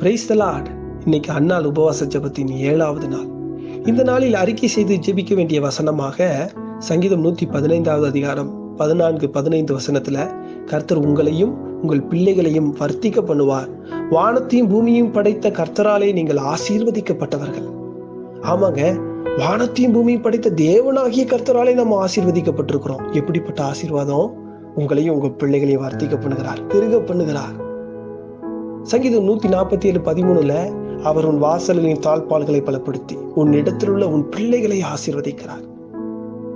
Praise the Lord இன்னைக்கு அன்னாள் உபவாச ஜபத்தின் ஏழாவது நாள். இந்த நாளில் அறிக்கை செய்து ஜெபிக்க வேண்டிய வசனமாக சங்கீதம் நூத்தி பதினைந்தாவது அதிகாரம் பதினான்கு பதினைந்து வசனத்துல கர்த்தர் உங்களையும் உங்கள் பிள்ளைகளையும் வர்த்திக்க பண்ணுவார். வானத்தையும் பூமியும் படைத்த கர்த்தராலே நீங்கள் ஆசீர்வதிக்கப்பட்டவர்கள். ஆமாங்க வானத்தையும் பூமியும் படைத்த தேவனாகிய கர்த்தராலே நம்ம ஆசீர்வதிக்கப்பட்டிருக்கிறோம். எப்படிப்பட்ட ஆசீர்வாதம்? உங்களையும் உங்க பிள்ளைகளையும் வர்த்திக்க பண்ணுகிறார் பெருக பண்ணுகிறார். சங்கீதம் நூத்தி நாற்பத்தி ஏழு பதிமூணுல அவர் உன் வாசலின் தாழ்பால்களை பலப்படுத்தி உன் இடத்தில் உள்ள உன் பிள்ளைகளை ஆசீர்வதிக்கிறார்.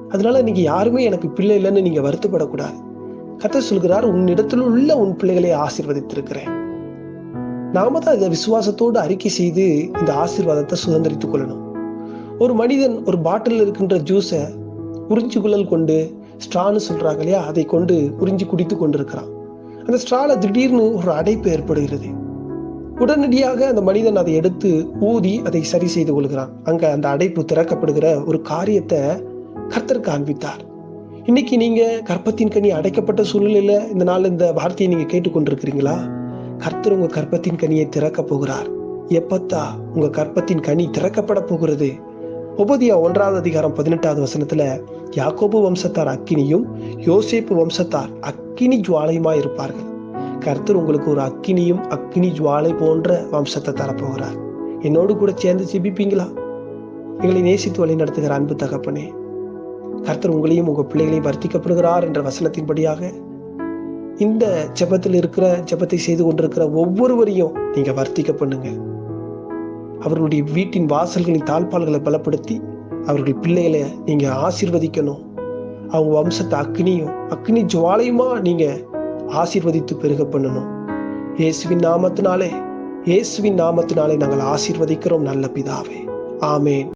அதனால நீங்க யாருமே எனக்கு பிள்ளை இல்லைன்னு நீங்க வருத்தப்படக்கூடாது. கத்த சொல்கிறார் உன் இடத்தில் உள்ள உன் பிள்ளைகளை ஆசீர்வதித்திருக்கிறேன். நாம தான் இதை விசுவாசத்தோடு அறிக்கை செய்து இந்த ஆசீர்வாதத்தை சுதந்திரித்துக் கொள்ளணும். ஒரு மனிதன் ஒரு பாட்டில் இருக்கின்ற ஜூஸை உறிஞ்சு குழல் கொண்டு ஸ்ட்ரான்னு சொல்றாங்க இல்லையா? அதை கொண்டு உறிஞ்சி குடித்து கொண்டிருக்கிறான். அந்த ஸ்ட்ரால திடீர்னு ஒரு அடைப்பு ஏற்படுகிறது. உடனடியாக அந்த மனிதன் அதை எடுத்து ஊதி அதை சரி செய்து கொள்கிறான். அங்க அந்த அடைப்பு திறக்கப்படுகிற ஒரு காரியத்தை கர்த்தர் காண்பித்தார். இன்னைக்கு நீங்க கற்பத்தின் கனி அடைக்கப்பட்ட சூழ்நிலையில இந்த நாள் இந்த வார்த்தையை நீங்க கேட்டுக்கொண்டிருக்கிறீங்களா? கர்த்தர் உங்க கற்பத்தின் கனியை திறக்க போகிறார். எப்பத்தா உங்க கற்பத்தின் கனி திறக்கப்பட போகிறது? உபதியா ஒன்றாவது அதிகாரம் பதினெட்டாவது வசனத்துல யாக்கோபு வம்சத்தார் அக்கினியும் யோசேப்பு வம்சத்தார் அக்கினி ஜுவாலையுமா இருப்பார்கள். கர்த்தர் உங்களுக்கு ஒரு அக்கினியும் அக்கினி ஜுவாலை போன்ற வம்சத்தை தரப்போகிறார். என்னோடு கூட சேர்ந்து சிபிப்பீங்களா எங்களை நேசித்து வழி நடத்துகிற அன்பு தகப்பனே கர்த்தர் உங்களையும் உங்கள் பிள்ளைகளையும் வர்த்திக்கப்படுகிறார் என்ற வசனத்தின்படியாக இந்த ஜெபத்தில் இருக்கிற ஜெபத்தை செய்து கொண்டிருக்கிற ஒவ்வொருவரையும் நீங்க வர்த்திக்க பண்ணுங்க. அவர்களுடைய வீட்டின் வாசல்களின் தாழ்பால்களை பலப்படுத்தி அவர்கள் பிள்ளைகளை நீங்க ஆசீர்வதிக்கணும். அவங்க வம்சத்தை அக்னியும் அக்னி ஜுவாலையுமா நீங்க ஆசீர்வதித்து பெருக பண்ணணும் இயேசுவின் நாமத்தினாலே இயேசுவின் நாமத்தினாலே நாங்கள் ஆசீர்வதிக்கிறோம் நல்ல பிதாவே. ஆமேன்.